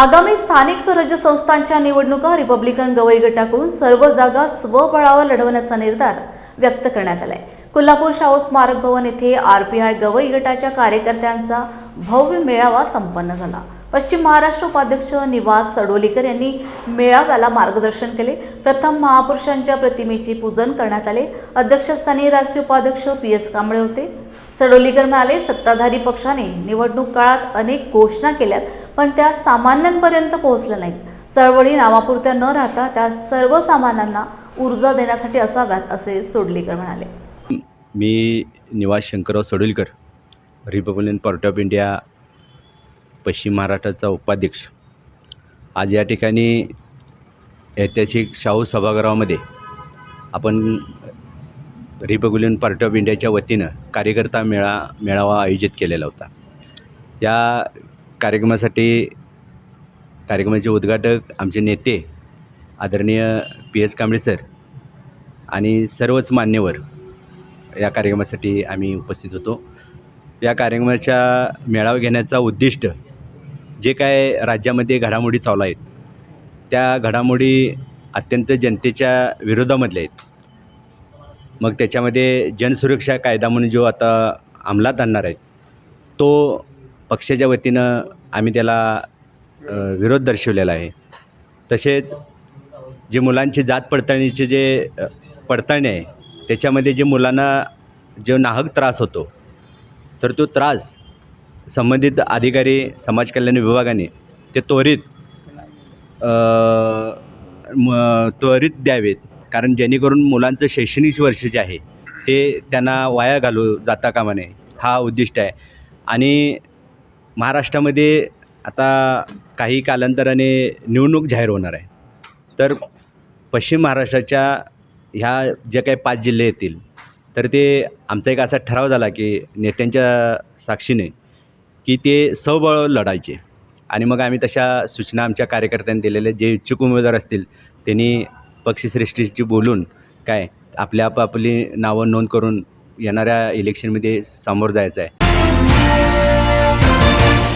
आगामी स्थानिक स्वराज्य संस्थांच्या निवडणुका रिपब्लिकन गवई गटाकडून सर्व जागा स्वबळावर लढवण्याचा निर्धार व्यक्त करण्यात आलाय. कोल्हापूर शाहू स्मारक भवन येथे आरपीआय गवई गटाच्या कार्यकर्त्यांचा भव्य मेळावा संपन्न झाला. पश्चिम महाराष्ट्र उपाध्यक्ष निवास सडोलीकर यांनी मेळाव्याला मार्गदर्शन केले. प्रथम महापुरुषांच्या प्रतिमेचे पूजन करण्यात आले. अध्यक्षस्थानी राष्ट्रीय उपाध्यक्ष पी एस कांबळे होते. सडोलीकर म्हणाले सत्ताधारी पक्षाने निवडणूक काळात अनेक घोषणा केल्यात पण त्या सामान्यांपर्यंत पोहोचल्या नाहीत. चळवळी नावापुरत्या न राहता त्या सर्वसामान्यांना ऊर्जा देण्यासाठी असाव्यात असे सोडलीकर म्हणाले. मी Nivas Shankarrao Sadolkar Republican Party of India पश्चिम महाराष्ट्राचा उपाध्यक्ष. आज या ठिकाणी ऐतिहासिक शाहू सभागृहामध्ये आपण रिपब्लिकन पार्टी ऑफ इंडियाच्या वतीनं कार्यकर्ता मेळा मेळावा आयोजित केलेला होता. या कार्यक्रमासाठी कार्यक्रमाचे उद्घाटक आमचे नेते आदरणीय पी एस कांबळे सर आणि सर्वच मान्यवर या कार्यक्रमासाठी आम्ही उपस्थित होतो. या कार्यक्रमाच्या मेळावा घेण्याचा उद्दिष्ट जे काय राज्यामध्ये घडामोडी चालू आहेत त्या घडामोडी अत्यंत जनतेच्या विरोधामधल्या आहेत. मग त्याच्यामध्ये जनसुरक्षा कायदा म्हणून जो आता अंमलात आणणार आहे तो पक्षाच्या वतीनं आम्ही त्याला विरोध दर्शवलेला आहे. तसेच जे मुलांची जात पडताळणीचे जे पडताळणी आहे त्याच्यामध्ये जे मुलांना जो नाहक त्रास होतो तर तो त्रास संबंधित अधिकारी समाज कल्याण विभागाने ते त्वरित म त्वरित द्यावेत. कारण जेणेकरून मुलांचं शैक्षणिक वर्ष जे आहे ते त्यांना वाया घालू जाता कामा नये. हा उद्दिष्ट आहे. आणि महाराष्ट्रामध्ये आता काही कालांतराने निवडणूक जाहीर होणार आहे. तर पश्चिम महाराष्ट्राच्या ह्या जे काही पाच जिल्हे येतील तर ते आमचा एक असा ठराव झाला की नेत्यांच्या साक्षीने की ते सबळ लढायचे. आणि मग आम्ही तशा सूचना आमच्या कार्यकर्त्यांनी दिलेल्या जे इच्छुक उमेदवार असतील त्यांनी पक्षश्रेष्ठीशी बोलून काय आपल्या आपापली नावं नोंद करून येणाऱ्या इलेक्शनमध्ये सामोर जायचं आहे.